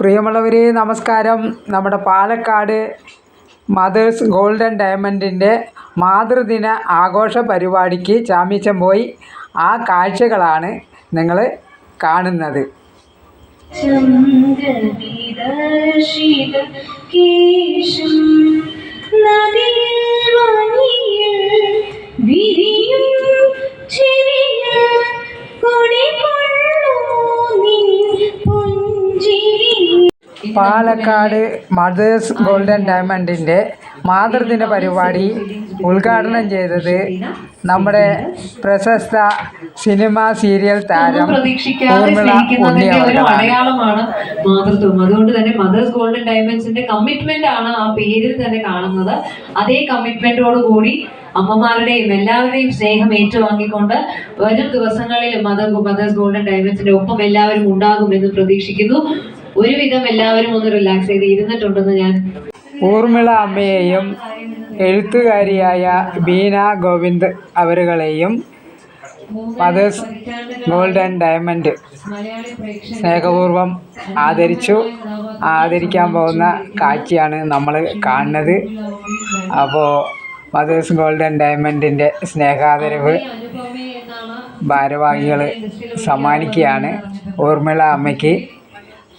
പ്രിയമുള്ളവരെ നമസ്കാരം. നമ്മുടെ പാലക്കാട് മദേഴ്സ് ഗോൾഡൻ ഡയമണ്ടിന്റെ മാതൃദിന ആഘോഷ പരിപാടിക്ക് ചാമ്യച്ചൻ പോയി. ആ കാഴ്ചകളാണ് നിങ്ങൾ കാണുന്നത്. ചന്ദ്രവിദർശിത പാലക്കാട് മദേഴ്സ് ഗോൾഡൻ ഡയമണ്ടിന്റെ മാതൃദിന പരിപാടി ഉദ്ഘാടനം ചെയ്തത് നമ്മുടെ പ്രശസ്ത സിനിമ സീരിയൽ താരം അടയാളമാണ് മാതൃത്വം. അതുകൊണ്ട് തന്നെ മദേഴ്സ് ഗോൾഡൻ ഡയമണ്ട്സിന്റെ കമ്മിറ്റ്മെന്റ് ആണ് ആ പേരിൽ തന്നെ കാണുന്നത്. അതേ കമ്മിറ്റ്മെന്റോട് കൂടി അമ്മമാരുടെയും എല്ലാവരുടെയും സ്നേഹം ഏറ്റുവാങ്ങിക്കൊണ്ട് വരും ദിവസങ്ങളിൽ മദർ മദേഴ്സ് ഗോൾഡൻ ഡയമണ്ട്സിന്റെ ഒപ്പം എല്ലാവരും ഉണ്ടാകുമെന്ന് പ്രതീക്ഷിക്കുന്നു. ഒരുവിധം എല്ലാവരും ഒന്ന് റിലാക്സ് ചെയ്ത് ഇരുന്നിട്ടുണ്ടെന്ന് ഞാൻ ഊർമിള അമ്മയെയും എഴുത്തുകാരിയായ ബീന ഗോവിന്ദ് അവരുകളെയും മദേഴ്സ് ആൻഡ് ഡയമണ്ട് സ്നേഹപൂർവം ആദരിച്ചു. ആദരിക്കാൻ പോകുന്ന കാഴ്ചയാണ് നമ്മൾ കാണുന്നത്. അപ്പോൾ മദേഴ്സ് ആൻഡ് ഡയമണ്ടിന്റെ സ്നേഹാദരവ് ഭാരവാഹികൾ സമ്മാനിക്കുകയാണ് ഊർമിള അമ്മയ്ക്ക്.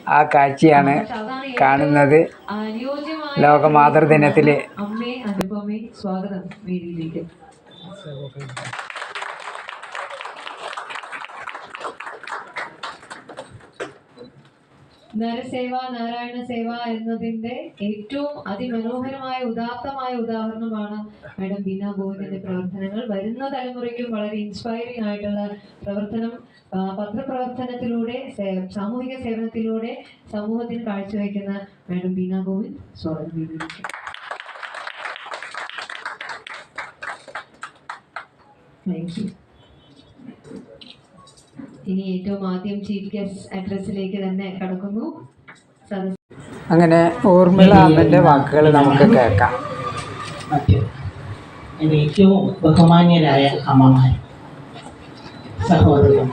ആ കാഴ്ചയാണ് കാണുന്നത്. ലോകമാതൃദിനത്തിൽ സ്വാഗതം. നരസേവ നാരായണ സേവ എന്നതിന്റെ ഏറ്റവും അതിമനോഹരമായ ഉദാത്തമായ ഉദാഹരണമാണ് മാഡം ബീന ഗോവിന്ദന്റെ പ്രവർത്തനങ്ങൾ. വരുന്ന തലമുറയ്ക്കും വളരെ ഇൻസ്പയറിംഗ് ആയിട്ടുള്ള പ്രവർത്തനം പത്രപ്രവർത്തനത്തിലൂടെ സാമൂഹിക സേവനത്തിലൂടെ സമൂഹത്തിന് കാഴ്ചവെക്കുന്ന മാഡം ബീന ഗോവിന്ദ്. സ്വാഗതം വേദിയിലേക്ക് താങ്ക് ഇനി ഏറ്റവും ആദ്യം ചീഫ് ഗസ്റ്റ് അഡ്രസ്സിലേക്ക് തന്നെ കടക്കുന്നു. അങ്ങനെ ഊർമിള അമ്മന്റെ വാക്കുകൾ നമുക്ക് കേൾക്കാം. ഏറ്റവും ബഹുമാന്യരായ അമ്മമാർ സഹോദരൻ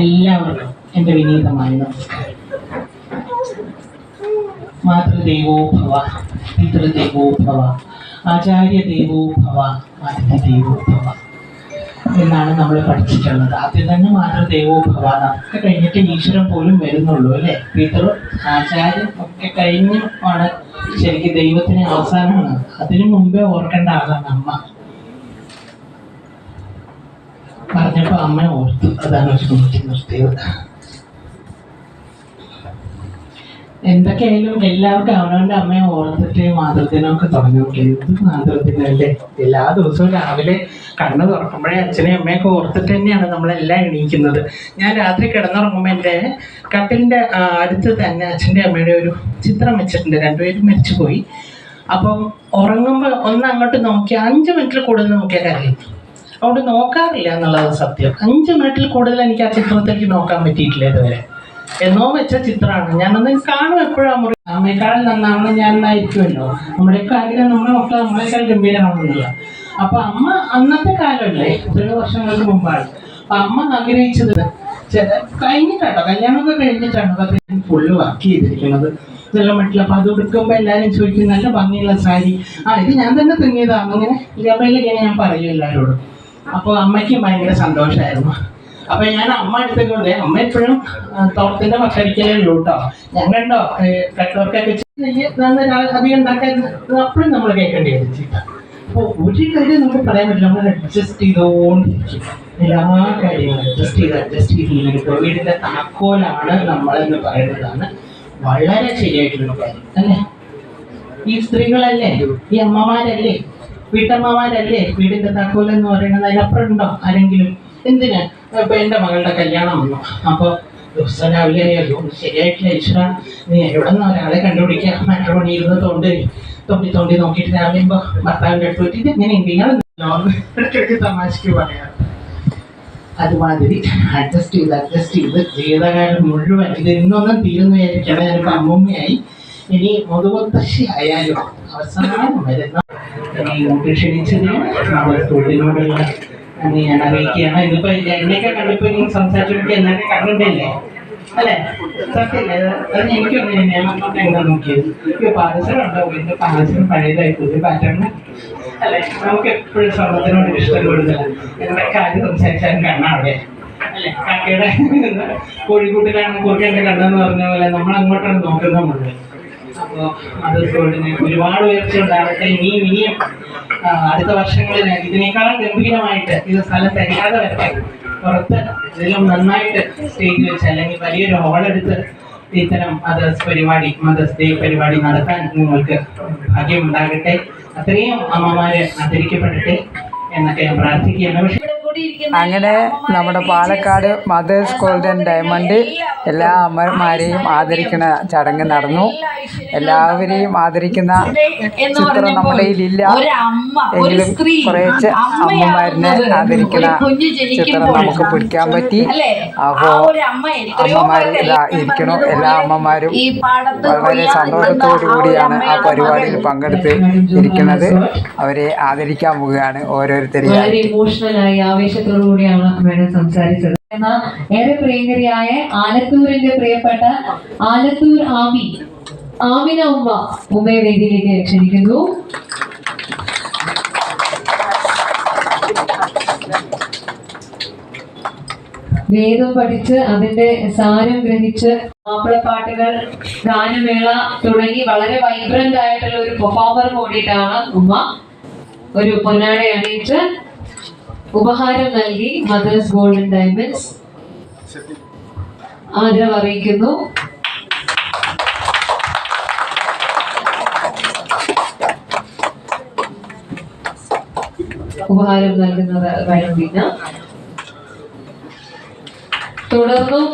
എല്ലാവർക്കും എന്റെ വിനീതമായ നമസ്കാരം. മാതൃദേവോ ഭവ പിതൃദേവോ ഭവ ആചാര്യദേവോ ഭവ അതിഥിദേവോ ഭവ എന്നാണ് നമ്മൾ പഠിച്ചിട്ടുള്ളത്. ആദ്യം തന്നെ മാതൃദേവോ ഭവ അതൊക്കെ കഴിഞ്ഞിട്ട് ഈശ്വരൻ പോലും വരുന്നുള്ളൂ അല്ലേ? പിതൃ ആചാര്യം ഒക്കെ കഴിഞ്ഞ് ആണ് ശരിക്കും ദൈവത്തിന് അവസാനമാണ്. അതിനു മുമ്പേ ഓർക്കേണ്ട ആളാണ് അമ്മ. പറഞ്ഞപ്പോ അമ്മ ഓർത്തു. അതാണ് ചുമത്തി നിർത്തിയത്. എന്തൊക്കെയായാലും എല്ലാവർക്കും അവനവന്റെ അമ്മയെ ഓർത്തിട്ട് മാതൃദിനമൊക്കെ തുടങ്ങി എന്ത് മാതൃദിനമല്ലേ എല്ലാ ദിവസവും രാവിലെ കണ്ണ് തുറക്കുമ്പോഴേ അച്ഛനെയും അമ്മയൊക്കെ ഓർത്തിട്ട് തന്നെയാണ് നമ്മളെല്ലാം എണീക്കുന്നത്. ഞാൻ രാത്രി കിടന്നുറങ്ങുമ്പോൾ എന്റെ കട്ടിലിന്റെ അടുത്ത് തന്നെ അച്ഛന്റെ അമ്മയുടെ ഒരു ചിത്രം വെച്ചിട്ടുണ്ട്. രണ്ടുപേരും മരിച്ചുപോയി അപ്പം ഉറങ്ങുമ്പോൾ ഒന്ന് അങ്ങോട്ട് നോക്കി അഞ്ച് മിനിറ്റിൽ കൂടുതൽ നോക്കിയാൽ കാര്യം അതുകൊണ്ട് നോക്കാറില്ല എന്നുള്ളത് സത്യം. അഞ്ച് മിനിറ്റിൽ കൂടുതൽ എനിക്ക് ആ ചിത്രത്തിലേക്ക് നോക്കാൻ പറ്റിയിട്ടില്ല ഇതുവരെ. എന്നോ വെച്ച ചിത്രമാണ്. ഞാനൊന്ന് കാണും എപ്പോഴും അമ്മയെക്കാളും നന്നാവണം ഞാൻ എന്നായിരിക്കുമല്ലോ നമ്മുടെയൊക്കെ ആഗ്രഹം നമ്മുടെ മക്കൾ നമ്മളെക്കാൾ ഗംഭീരമാണെന്നുള്ള അപ്പൊ അമ്മ അന്നത്തെ കാലമല്ലേ? എത്രയോ വർഷങ്ങൾക്ക് മുമ്പാണ് അപ്പൊ അമ്മ ആഗ്രഹിച്ചത് ചില കഴിഞ്ഞിട്ടാട്ടോ. കല്യാണമൊക്കെ കഴിഞ്ഞിട്ടാണ് അതൊക്കെ ഫുള്ള് വർക്ക് ചെയ്തിരിക്കുന്നത്. നല്ല മട്ടില്ല അപ്പൊ അത് എടുക്കുമ്പോൾ എല്ലാവരും ചോദിക്കും നല്ല ഭംഗിയുള്ള സാരി. ആ ഇത് ഞാൻ തന്നെ തുന്നിയതാണ്. അങ്ങനെ ഗമയിലൊക്കെ ഞാൻ പറയും എല്ലാവരോടും അപ്പോൾ അമ്മയ്ക്ക് ഭയങ്കര സന്തോഷമായിരുന്നു. അപ്പൊ ഞാൻ അമ്മ എടുത്തുകൊണ്ട് അമ്മ എപ്പോഴും തോട്ടത്തിന്റെ ഭക്ഷണിക്കലേ ഉള്ളൂ കേട്ടോ ഞങ്ങളുണ്ടോ കട്ടവർക്കൊക്കെ അധികം ഉണ്ടാക്കാൻ അപ്പോഴും നമ്മൾ കേൾക്കേണ്ടി വരും. അപ്പോൾ ഒരു കാര്യം നമുക്ക് പറയാൻ പറ്റില്ല. നമ്മൾ അഡ്ജസ്റ്റ് ചെയ്തുകൊണ്ടിരിക്കും എല്ലാ കാര്യങ്ങളും അഡ്ജസ്റ്റ് ചെയ്ത് അഡ്ജസ്റ്റ് ചെയ്ത് ഇങ്ങനെ വീടിന്റെ താക്കോലാണ് നമ്മളെന്ന് പറയുന്നതാണ് വളരെ ശരിയായിട്ടുള്ള കാര്യം അല്ലേ? ഈ സ്ത്രീകളല്ലേ? ഈ അമ്മമാരല്ലേ? വീട്ടമ്മമാരല്ലേ? വീടിന്റെ താക്കോൽ എന്ന് പറയുന്നത് അതിനപ്പുറം ഉണ്ടോ? ആരെങ്കിലും? എന്തിന്? ഇപ്പൊ എന്റെ മകളുടെ കല്യാണം വന്നു അപ്പൊ ദിവസം രാവിലെ അറിയാലോ ശരിയായിട്ടില്ല ഈശ്വര. നീ എവിടെ നിന്ന് ഒരാളെ കണ്ടുപിടിക്കുക? മാട്രിമോണി ഇരുന്ന് തോണ്ടി തോണ്ടി തോണ്ടി നോക്കിയിട്ട് രാവിലെ ഭർത്താവിന്റെ അടുത്ത് പോയിട്ട് എങ്ങനെയുണ്ട് ഇയാൾ ഇടയ്ക്കിടയ്ക്ക് തമാശക്ക് പറയാറ് അതുമാതിരി അഡ്ജസ്റ്റ് ചെയ്ത് അഡ്ജസ്റ്റ് ചെയ്ത് ജീവിതകാലം മുഴുവൻ ഇത് ഇന്നൊന്നും തീരുന്നു വിചാരിക്കണം ഞാനിപ്പോൾ അമ്മൂമ്മയായി. ഇനി മുതുമുത്തശ്ശി ആയാലും അവസാനം വരുന്ന ക്ഷണിച്ചത് നമ്മുടെ തൊഴിലിനോടുള്ള ഞാൻ അറിയിക്കുകയാണ് ഇതിപ്പോ എന്നെയൊക്കെ കണ്ടപ്പോ ഇനി സംസാരിച്ചൊക്കെ എന്നൊക്കെ കണ്ടിട്ടല്ലേ അല്ലേ? സത്യല്ലേ? അത് അത് എനിക്കൊന്നും ഞാൻ അങ്ങോട്ട് എങ്ങനെ നോക്കിയത്? ഈ പാദസരമുണ്ടോ? വീണ്ടും പാദസരം പഴയതായി പുതിയ പാറ്റേൺ അല്ലേ? നമുക്ക് എപ്പോഴും സ്വർണത്തിനോട് ഇഷ്ടം കൂടുതലാണ് എന്താ കാര്യം സംസാരിച്ചാലും കണ്ണാവിടെ അല്ലേ? കാക്കയുടെ കോഴിക്കൂട്ടിലാണ് കുറുക്കന്റെ കണ്ണെന്ന് പറഞ്ഞ പോലെ നമ്മൾ അങ്ങോട്ടാണ് നോക്കുന്നത് അപ്പോൾ മദേഴ്സ് ഒരുപാട് ഉയർച്ച ഉണ്ടാകട്ടെ ഇനിയും ഇനിയും. അടുത്ത വർഷങ്ങളിൽ ഇതിനേക്കാളും ഗംഭീരമായിട്ട് ഇത് സ്ഥലം തരിയാതെ വരട്ടെ. പുറത്ത് ഇതിലും നന്നായിട്ട് സ്റ്റേജ് വെച്ച് അല്ലെങ്കിൽ വലിയൊരു ഹോളെടുത്ത് ഇത്തരം മദേഴ്സ് പരിപാടി മദേഴ്സ് ഡേ പരിപാടി നടത്താൻ നിങ്ങൾക്ക് ഭാഗ്യമുണ്ടാകട്ടെ. അത്രയും അമ്മമാര് ആദരിക്കപ്പെടട്ടെ എന്നൊക്കെ ഞാൻ പ്രാർത്ഥിക്കുകയാണ്. പക്ഷേ അങ്ങനെ നമ്മുടെ പാലക്കാട് മദേഴ്സ് ഗോൾഡൻ ഡയമണ്ട് എല്ലാ അമ്മമാരെയും ആദരിക്കുന്ന ചടങ്ങ് നടന്നു. എല്ലാവരെയും ആദരിക്കുന്ന ചിത്രം നമ്മുടെ കയ്യിലില്ല. എങ്കിലും കുറേശ്ശെ അമ്മമാരിനെ ആദരിക്കുന്ന ചിത്രം നമുക്ക് പിടിക്കാൻ പറ്റി. അപ്പോൾ അമ്മമാർ ഇതാ ഇരിക്കണു. എല്ലാ അമ്മമാരും ഈ പാടത്ത് വളരെ സന്തോഷത്തോടു കൂടിയാണ് ആ പരിപാടിയിൽ പങ്കെടുത്ത് ഇരിക്കുന്നത്. അവരെ ആദരിക്കാൻ പോവുകയാണ് ഓരോരുത്തരെയും. വളരെ ഇമോഷണലായി ആവേശത്തോടു കൂടിയാണ് മേഡം സംസാരിച്ചത്. എന്നാൽ ഏറെ പ്രിയങ്കരിയായ ആലത്തൂരിന്റെ പ്രിയപ്പെട്ട ആലത്തൂർ ആമി ആമിന ഉമ്മ ഉമ്മയെ വേദിയിലേക്ക് ക്ഷണിക്കുന്നു. വേദം പഠിച്ച് അതിന്റെ സാരം ഗ്രഹിച്ച് മാപ്പിളപ്പാട്ടുകൾ ഗാനമേള തുടങ്ങി വളരെ വൈബ്രന്റ് ആയിട്ടുള്ള ഒരു പെർഫോമർ കൂടിയിട്ടാണ് ഉമ്മ ഒരു പൊന്നാട അണിയിച്ച് ഉപഹാരം നൽകി മദേഴ്സ് ഗോൾഡൻ ഡയമണ്ട്സ്. ആദരവ് അറിയിക്കുന്നു. ഉപഹാരം നൽകുന്നത് വൈകുന്നീന തുടർന്നും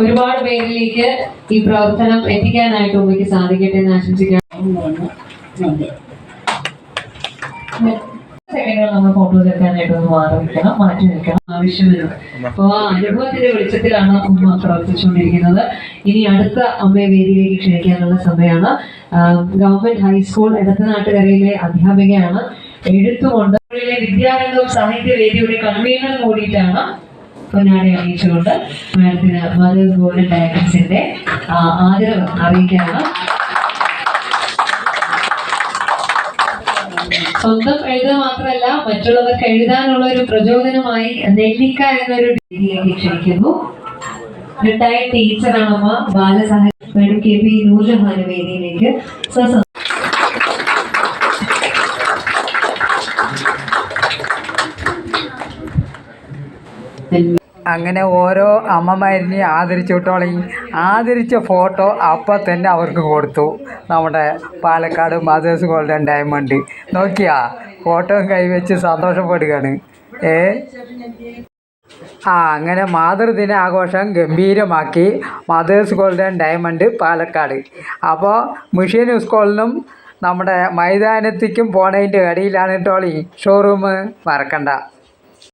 ഒരുപാട് പേരിലേക്ക് ഈ പ്രവർത്തനം എത്തിക്കാനായിട്ട് ഉമ്മയ്ക്ക് സാധിക്കട്ടെ എന്ന് ആശംസിക്കാം. സെക്കൻഡുകൾ നമ്മൾ ഫോട്ടോസ് എടുക്കാനായിട്ട് ഒന്ന് മാറി നിൽക്കണം മാറ്റി നിൽക്കണം. ആവശ്യമില്ല. അപ്പൊ ആ അനുഭവത്തിന്റെ വെളിച്ചത്തിലാണ് ഉമ്മ പ്രവർത്തിച്ചുകൊണ്ടിരിക്കുന്നത്. ഇനി അടുത്ത അമ്മയെ വേദിയിലേക്ക് ക്ഷണിക്കാനുള്ള സമയമാണ്. Government high school എടത്തനാട്ടുകരയിലെ അധ്യാപികയാണ്. എഴുത്തുകൊണ്ട് വിദ്യാരംഗവും വിദ്യാരംഗം സാഹിത്യ വേദിയുടെ കൺവീനർ കൂടിയിട്ടാണ് പൊന്നാടി അറിയിച്ചുകൊണ്ട് മാഡത്തിന് മദേഴ്സ് ഗോൾഡൻ ഡയറക്ടേഴ്സിന്റെ ആദരവ് അറിയിക്കുകയാണ് സ്വന്തം എഴുതുക മാത്രമല്ല മറ്റുള്ളവർക്ക് എഴുതാനുള്ള ഒരു പ്രചോദനമായി നെല്ലിക്ക എന്നൊരു രീതിയിലേക്ക് ക്ഷണിക്കുന്നു. റിട്ടയർഡ് ടീച്ചറാണ് അമ്മ ബാലസാഹിത്യ കെ പി നൂർജഹാൻ വേദിയിലേക്ക് അങ്ങനെ ഓരോ അമ്മമാരിനെയും ആദരിച്ചു വിട്ടോളി. ആദരിച്ച ഫോട്ടോ അപ്പം തന്നെ അവർക്ക് കൊടുത്തു. നമ്മുടെ പാലക്കാട് മദേഴ്സ് ഗോൾഡൻ ഡയമണ്ട്. നോക്കിയാ ഫോട്ടോ കൈവച്ച് സന്തോഷപ്പെടുകയാണ്. ഏ? ആ അങ്ങനെ മാതൃദിന ആഘോഷം ഗംഭീരമാക്കി. Mothers Golden Diamond Palakkad. അപ്പോൾ മിഷൻ സ്കൂളിനും നമ്മുടെ മൈതാനത്തേക്കും പോണതിന്റെ ഇടയിലാണ് ടോളി ഷോറൂം മറക്കണ്ട.